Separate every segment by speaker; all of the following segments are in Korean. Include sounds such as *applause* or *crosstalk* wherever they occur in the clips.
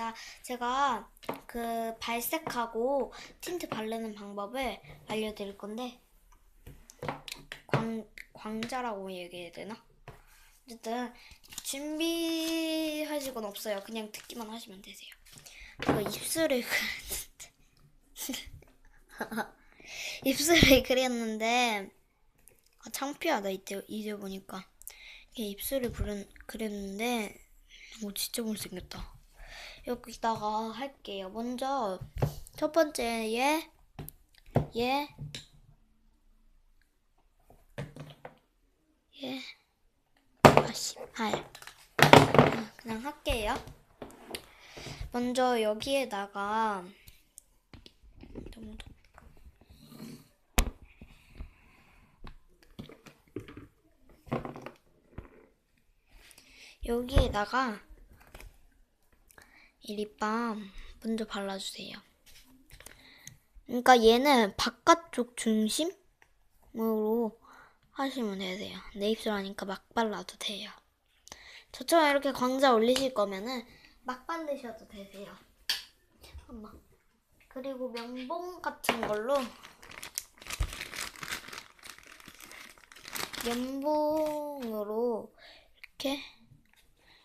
Speaker 1: 반갑습니다. 제가 그 발색하고 틴트 바르는 방법을 알려드릴 건데 광 광자라고 얘기해야 되나? 어쨌든 준비하실 건 없어요. 그냥 듣기만 하시면 되세요. 그 입술을 그렸는데 *laughs* 입술을 그렸는데 아, 창피하다 이때 이제 보니까 입술을 그렸, 그렸는데 오 진짜 못생겼다. 여기다가 할게요. 먼저 첫 번째 얘, 얘, 얘, 아씨, 알. 아, 그냥 할게요. 먼저 여기에다가 여기에다가 이 립밤 먼저 발라주세요. 그러니까 얘는 바깥쪽 중심으로 하시면 되세요. 내 입술 하니까 막 발라도 돼요. 저처럼 이렇게 광자 올리실 거면은 막 바르셔도 되세요. 잠깐만. 그리고 면봉 같은 걸로 면봉으로 이렇게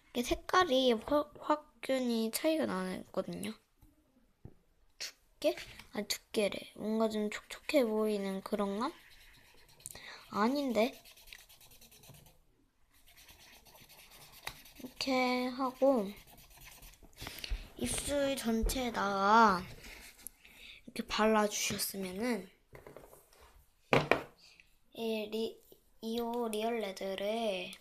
Speaker 1: 이게 색깔이 확, 확연히 차이가 나거든요. 두께? 아니 두께래. 뭔가 좀 촉촉해 보이는 그런 감? 아닌데. 이렇게 하고 입술 전체에다가 이렇게 발라주셨으면은 이 리, 이오 리얼 레드를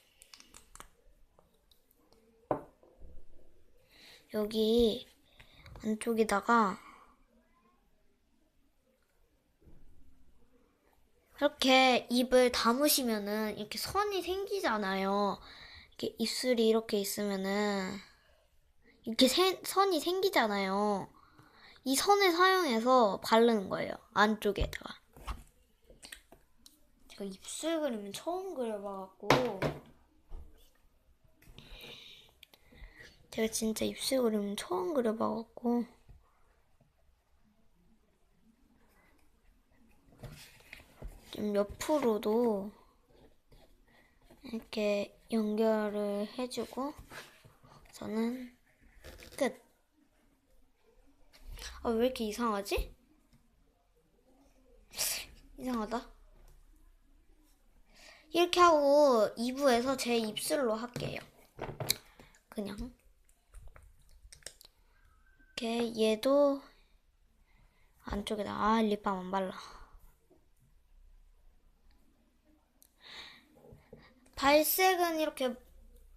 Speaker 1: 여기 안쪽에다가 이렇게 입을 담으시면은 이렇게 선이 생기잖아요. 이렇게 입술이 이렇게 있으면은 이렇게 세- 선이 생기잖아요. 이 선을 사용해서 바르는 거예요. 안쪽에다가. 제가 입술 그림은 처음 그려봐갖고 제가 진짜 입술 그림 처음 그려봐갖고 좀 옆으로도 이렇게 연결을 해주고 저는 끝. 아, 왜 이렇게 이상하지? 이상하다. 이렇게 하고 2부에서 제 입술로 할게요. 그냥. 이렇게 얘도 안쪽에다. 아 립밤 안 발라. 발색은 이렇게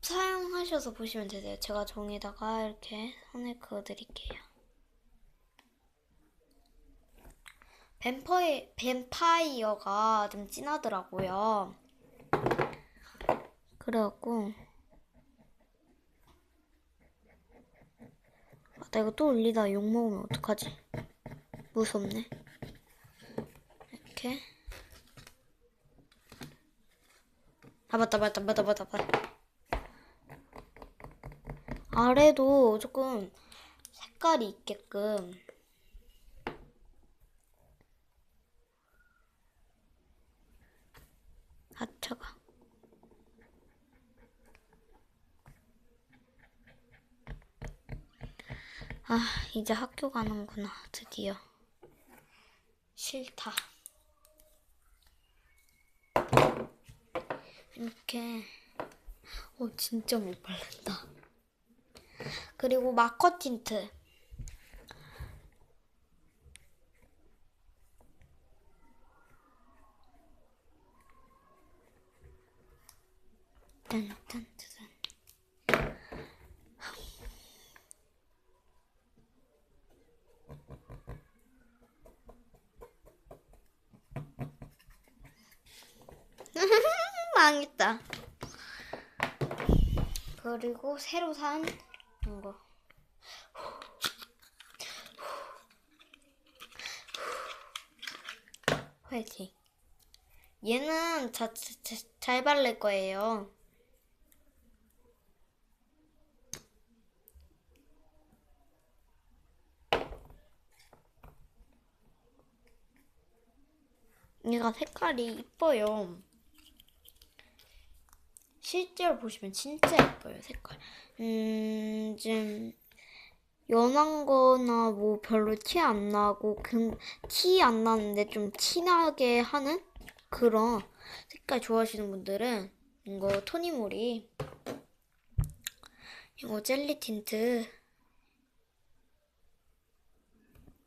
Speaker 1: 사용하셔서 보시면 되세요. 제가 종이다가 이렇게 손에 그어 드릴게요. 뱀파이, 뱀파이어가 좀 진하더라고요. 그래갖고 아, 나 이거 또 올리다 욕 먹으면 어떡하지? 무섭네. 이렇게. 아, 맞다, 맞다, 맞다, 맞다, 맞다. 아래도 조금 색깔이 있게끔. 아, 차가. 아, 이제 학교 가는구나, 드디어. 싫다. 이렇게, 어, 진짜 못 바른다. 그리고 마커 틴트. 딴딴 *laughs* 망했다. 그리고 새로 산 이거. 화이팅. 얘는 자, 자, 잘 바를 거예요. 얘가 색깔이 이뻐요. 실제로 보시면 진짜 예뻐요, 색깔. 음, 좀 연한 거나 뭐 별로 티 안 나고 티 안 나는데 좀 티나게 하는 그런 색깔 좋아하시는 분들은 이거 토니모리 이거 젤리 틴트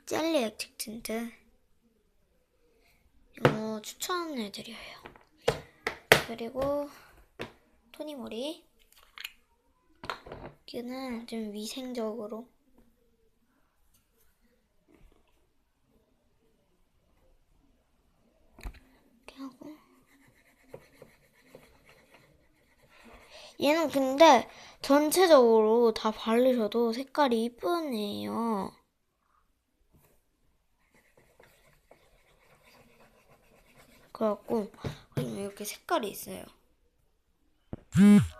Speaker 1: 젤리 액틱 틴트 이거 추천해드려요. 그리고 토니모리 여기는 좀 위생적으로 이렇게 하고 얘는 근데 전체적으로 다 바르셔도 색깔이 이쁘네요. 그래갖고 그리고 이렇게 색깔이 있어요.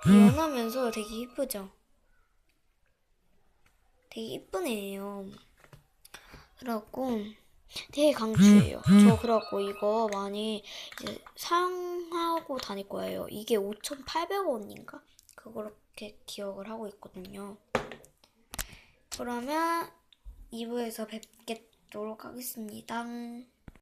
Speaker 1: 연하면서 되게 이쁘죠? 되게 이쁜 애예요. 그래갖고 되게 강추해요. 저 그래갖고 이거 많이 이제 사용하고 다닐 거예요. 이게 5,800원인가? 그렇게 기억을 하고 있거든요. 그러면 2부에서 뵙겠도록 하겠습니다.